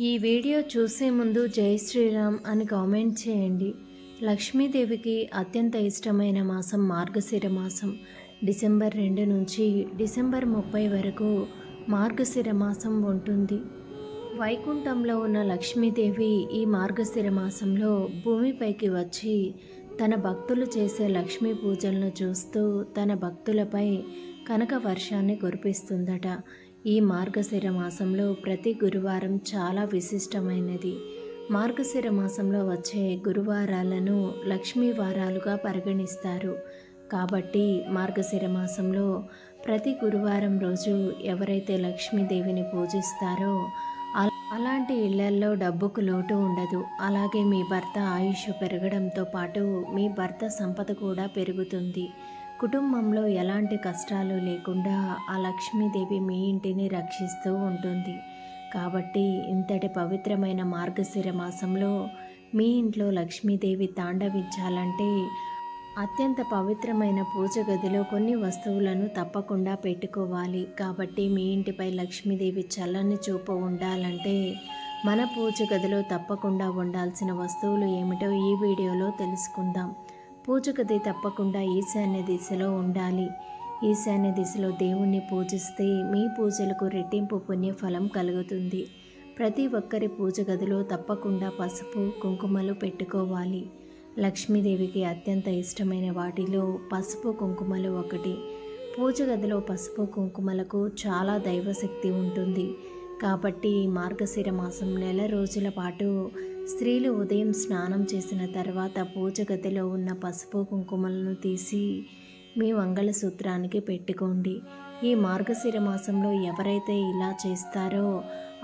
ఈ వీడియో చూసే ముందు జై శ్రీరామ్ అని కామెంట్ చేయండి. లక్ష్మీదేవికి అత్యంత ఇష్టమైన మాసం మార్గశిర మాసం. డిసెంబర్ రెండు నుంచి డిసెంబర్ ముప్పై వరకు మార్గశిర మాసం ఉంటుంది. వైకుంఠంలో ఉన్న లక్ష్మీదేవి ఈ మార్గశిర మాసంలో భూమిపైకి వచ్చి తన భక్తులు చేసే లక్ష్మీ పూజలను చూస్తూ తన భక్తులపై కనక వర్షాన్ని కురిపిస్తుందట. ఈ మార్గశిర మాసంలో ప్రతి గురువారం చాలా విశిష్టమైనది. మార్గశిర మాసంలో వచ్చే గురువారాలను లక్ష్మీ వారాలుగా పరిగణిస్తారు. కాబట్టి మార్గశిర మాసంలో ప్రతి గురువారం రోజు ఎవరైతే లక్ష్మీదేవిని పూజిస్తారో అలాంటి ఇళ్ళల్లో డబ్బుకు లోటు ఉండదు. అలాగే మీ భర్త ఆయుష్ పెరగడంతో పాటు మీ భర్త సంపద కూడా పెరుగుతుంది. కుటుంబంలో ఎలాంటి కష్టాలు లేకుండా ఆ లక్ష్మీదేవి మీ ఇంటిని రక్షిస్తూ ఉంటుంది. కాబట్టి ఇంతటి పవిత్రమైన మార్గశిర మాసంలో మీ ఇంట్లో లక్ష్మీదేవి తాండవించాలంటే అత్యంత పవిత్రమైన పూజ గదిలో కొన్ని వస్తువులను తప్పకుండా పెట్టుకోవాలి. కాబట్టి మీ ఇంటిపై లక్ష్మీదేవి చల్లని చూపు ఉండాలంటే మన పూజ గదిలో తప్పకుండా ఉండాల్సిన వస్తువులు ఏమిటో ఈ వీడియోలో తెలుసుకుందాం. పూజ గది తప్పకుండా ఈశాన్య దిశలో ఉండాలి. ఈశాన్య దిశలో దేవుణ్ణి పూజిస్తే మీ పూజలకు రెట్టింపు పుణ్యఫలం కలుగుతుంది. ప్రతి ఒక్కరి పూజ గదిలో తప్పకుండా పసుపు కుంకుమలు పెట్టుకోవాలి. లక్ష్మీదేవికి అత్యంత ఇష్టమైన వాటిలో పసుపు కుంకుమలు ఒకటి. పూజ గదిలో పసుపు కుంకుమలకు చాలా దైవశక్తి ఉంటుంది. కాబట్టి మార్గశిర మాసం నెల రోజుల పాటు స్త్రీలు ఉదయం స్నానం చేసిన తర్వాత పూజ గదిలో ఉన్న పసుపు కుంకుమలను తీసి మీ మంగళసూత్రానికి పెట్టుకోండి. ఈ మార్గశిర మాసంలో ఎవరైతే ఇలా చేస్తారో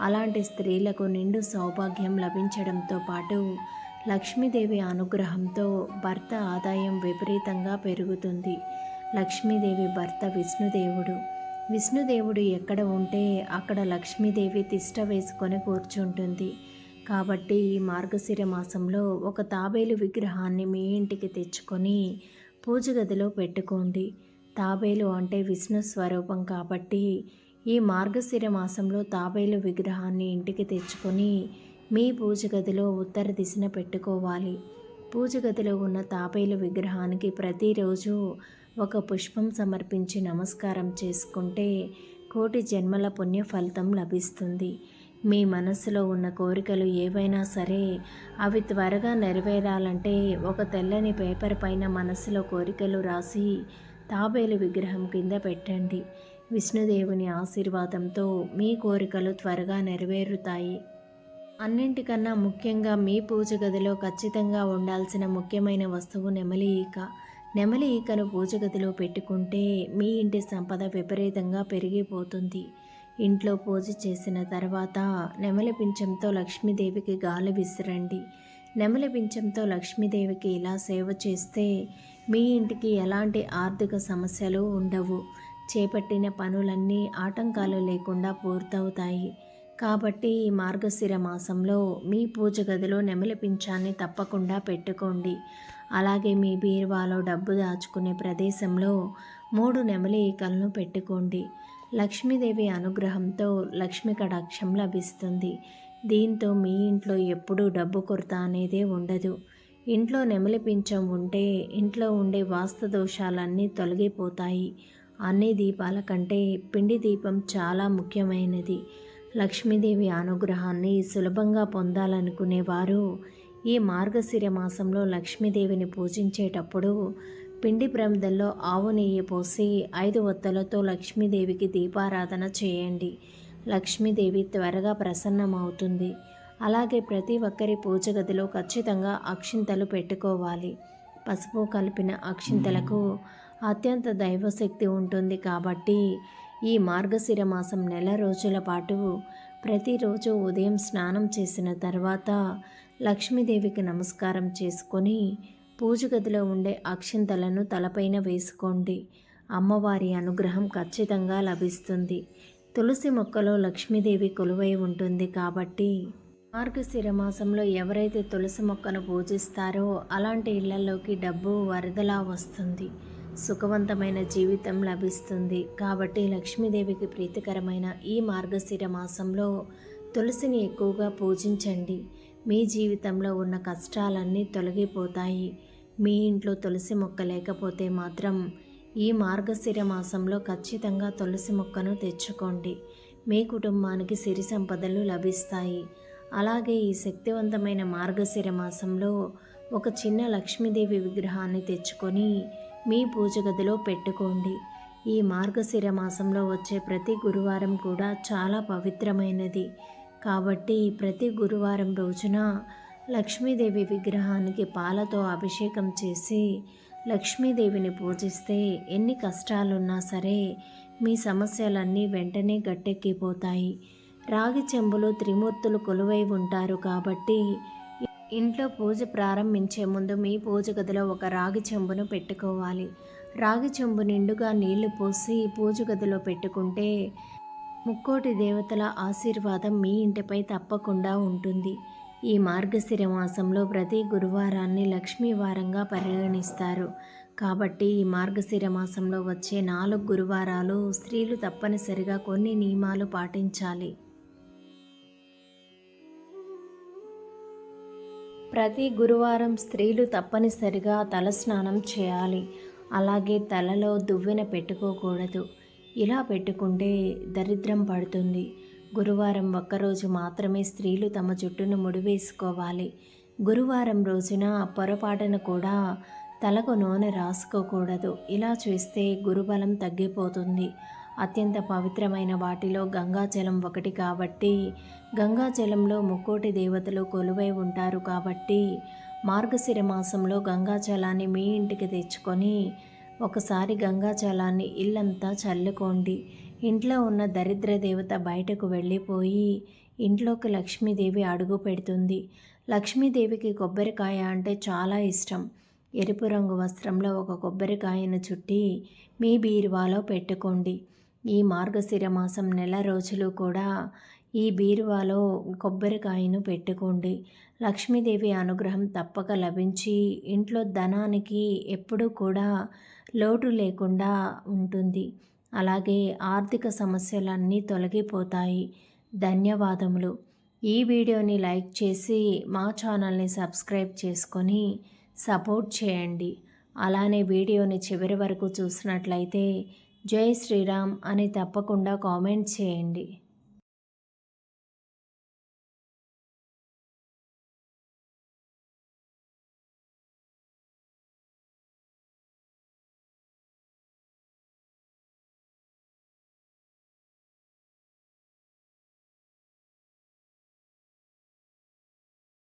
అలాంటి స్త్రీలకు నిండు సౌభాగ్యం లభించడంతో పాటు లక్ష్మీదేవి అనుగ్రహంతో భర్త ఆదాయం విపరీతంగా పెరుగుతుంది. లక్ష్మీదేవి భర్త విష్ణుదేవుడు. విష్ణుదేవుడు ఎక్కడ ఉంటే అక్కడ లక్ష్మీదేవి తిష్ట వేసుకొని కూర్చుంటుంది. కాబట్టి ఈ మార్గశిర మాసంలో ఒక తాబేలు విగ్రహాన్ని మీ ఇంటికి తెచ్చుకొని పూజ గదిలో పెట్టుకోండి. తాబేలు అంటే విష్ణు స్వరూపం కాబట్టి ఈ మార్గశిర మాసంలో తాబేలు విగ్రహాన్ని ఇంటికి తెచ్చుకొని మీ పూజ గదిలో ఉత్తర దిశన పెట్టుకోవాలి. పూజ గదిలో ఉన్న తాబేలు విగ్రహానికి ప్రతిరోజు ఒక పుష్పం సమర్పించి నమస్కారం చేసుకుంటే కోటి జన్మల పుణ్య ఫలితం లభిస్తుంది. మీ మనసులో ఉన్న కోరికలు ఏవైనా సరే అవి త్వరగా నెరవేరాలంటే ఒక తెల్లని పేపర్ పైన మనసులో కోరికలు రాసి తాబేలు విగ్రహం కింద పెట్టండి. విష్ణుదేవుని ఆశీర్వాదంతో మీ కోరికలు త్వరగా నెరవేరుతాయి. అన్నింటికన్నా ముఖ్యంగా మీ పూజ గదిలో ఖచ్చితంగా ఉండాల్సిన ముఖ్యమైన వస్తువు నెమలి ఈక. నెమలి ఈకను పూజగదిలో పెట్టుకుంటే మీ ఇంటి సంపద విపరీతంగా పెరిగిపోతుంది. ఇంట్లో పూజ చేసిన తర్వాత నెమలి పింఛంతో లక్ష్మీదేవికి గాలి విసిరండి. నెమలి పింఛంతో లక్ష్మీదేవికి ఇలా సేవ చేస్తే మీ ఇంటికి ఎలాంటి ఆర్థిక సమస్యలు ఉండవు. చేపట్టిన పనులన్నీ ఆటంకాలు లేకుండా పూర్తవుతాయి. కాబట్టి ఈ మార్గశిర మాసంలో మీ పూజ గదిలో నెమలి పింఛాన్ని తప్పకుండా పెట్టుకోండి. అలాగే మీ బీరువాలో డబ్బు దాచుకునే ప్రదేశంలో మూడు నెమలి ఈకలను పెట్టుకోండి. లక్ష్మీదేవి అనుగ్రహంతో లక్ష్మి కటాక్షం లభిస్తుంది. దీంతో మీ ఇంట్లో ఎప్పుడూ డబ్బు కొరత అనేదే ఉండదు. ఇంట్లో నెమలి పింఛం ఉంటే ఇంట్లో ఉండే వాస్తు దోషాలన్నీ తొలగిపోతాయి. అన్ని దీపాల కంటే పిండి దీపం చాలా ముఖ్యమైనది. లక్ష్మీదేవి అనుగ్రహాన్ని సులభంగా పొందాలనుకునేవారు ఈ మార్గశిర మాసంలో లక్ష్మీదేవిని పూజించేటప్పుడు పిండి ప్రమిదల్లో ఆవు నెయ్యి పోసి ఐదు ఒత్తలతో లక్ష్మీదేవికి దీపారాధన చేయండి. లక్ష్మీదేవి త్వరగా ప్రసన్నమవుతుంది. అలాగే ప్రతి ఒక్కరి పూజ గదిలో ఖచ్చితంగా అక్షింతలు పెట్టుకోవాలి. పసుపు కలిపిన అక్షింతలకు అత్యంత దైవశక్తి ఉంటుంది కాబట్టి ఈ మార్గశిర మాసం నెల రోజుల పాటు ప్రతిరోజు ఉదయం స్నానం చేసిన తర్వాత లక్ష్మీదేవికి నమస్కారం చేసుకొని పూజ గదిలో ఉండే అక్షింతలను తలపైన వేసుకోండి. అమ్మవారి అనుగ్రహం ఖచ్చితంగా లభిస్తుంది. తులసి మొక్కలో లక్ష్మీదేవి కొలువై ఉంటుంది కాబట్టి మార్గశిర మాసంలో ఎవరైతే తులసి మొక్కను పూజిస్తారో అలాంటి ఇళ్ళలోకి డబ్బు వరదలా వస్తుంది. సుఖవంతమైన జీవితం లభిస్తుంది. కాబట్టి లక్ష్మీదేవికి ప్రీతికరమైన ఈ మార్గశిర మాసంలో తులసిని ఎక్కువగా పూజించండి. మీ జీవితంలో ఉన్న కష్టాలన్నీ తొలగిపోతాయి. మీ ఇంట్లో తులసి మొక్క లేకపోతే మాత్రం ఈ మార్గశిర మాసంలో ఖచ్చితంగా తులసి మొక్కను తెచ్చుకోండి. మీ కుటుంబానికి సిరి సంపదలు లభిస్తాయి. అలాగే ఈ శక్తివంతమైన మార్గశిర మాసంలో ఒక చిన్న లక్ష్మీదేవి విగ్రహాన్ని తెచ్చుకొని మీ పూజ గదిలో పెట్టుకోండి. ఈ మార్గశిర మాసంలో వచ్చే ప్రతి గురువారం కూడా చాలా పవిత్రమైనది. కాబట్టి ప్రతి గురువారం రోజున లక్ష్మీదేవి విగ్రహానికి పాలతో అభిషేకం చేసి లక్ష్మీదేవిని పూజిస్తే ఎన్ని కష్టాలున్నా సరే మీ సమస్యలన్నీ వెంటనే గట్టెక్కిపోతాయి. రాగి చెంబులో త్రిమూర్తులు కొలువై ఉంటారు కాబట్టి ఇంట్లో పూజ ప్రారంభించే ముందు మీ పూజ గదిలో ఒక రాగి చెంబును పెట్టుకోవాలి. రాగి చెంబు నిండుగా నీళ్ళు పోసి పూజ గదిలో పెట్టుకుంటే ముక్కోటి దేవతల ఆశీర్వాదం మీ ఇంటిపై తప్పకుండా ఉంటుంది. ఈ మార్గశిర మాసంలో ప్రతి గురువారాన్ని లక్ష్మీ వారంగా పరిగణిస్తారు. కాబట్టి ఈ మార్గశిర మాసంలో వచ్చే నాలుగు గురువారాలు స్త్రీలు తప్పనిసరిగా కొన్ని నియమాలు పాటించాలి. ప్రతి గురువారం స్త్రీలు తప్పనిసరిగా తలస్నానం చేయాలి. అలాగే తలలో దువ్వెన పెట్టుకోకూడదు. ఇలా పెట్టుకుంటే దరిద్రం పడుతుంది. గురువారం ఒక్కరోజు మాత్రమే స్త్రీలు తమ జుట్టును ముడివేసుకోవాలి. గురువారం రోజున పొరపాటున కూడా తలకు నూనె రాసుకోకూడదు. ఇలా చేస్తే గురుబలం తగ్గిపోతుంది. అత్యంత పవిత్రమైన వాటిలో గంగాజలం ఒకటి కాబట్టి గంగాజలంలో ముక్కోటి దేవతలు కొలువై ఉంటారు కాబట్టి మార్గశిర మాసంలో గంగాజలాన్ని మీ ఇంటికి తెచ్చుకొని ఒకసారి గంగాజలాన్ని ఇల్లంతా చల్లుకోండి. ఇంట్లో ఉన్న దరిద్ర దేవత బయటకు వెళ్ళిపోయి ఇంట్లోకి లక్ష్మీదేవి అడుగు పెడుతుంది. లక్ష్మీదేవికి కొబ్బరికాయ అంటే చాలా ఇష్టం. ఎరుపు రంగు వస్త్రంలో ఒక కొబ్బరికాయను చుట్టి మీ బీరువాలో పెట్టుకోండి. ఈ మార్గశిర మాసం నెల రోజులు కూడా ఈ బీరువాలో కొబ్బరికాయను పెట్టుకోండి. లక్ష్మీదేవి అనుగ్రహం తప్పక లభించి ఇంట్లో ధనానికి ఎప్పుడూ కూడా లోటు లేకుండా ఉంటుంది. అలాగే ఆర్థిక సమస్యలన్నీ తొలగిపోతాయి. ధన్యవాదములు. ఈ వీడియోని లైక్ చేసి మా ఛానల్ని సబ్స్క్రైబ్ చేసుకొని సపోర్ట్ చేయండి. అలానే వీడియోని చివరి వరకు చూసినట్లయితే జై శ్రీరామ్ అని తప్పకుండా కామెంట్ చేయండి.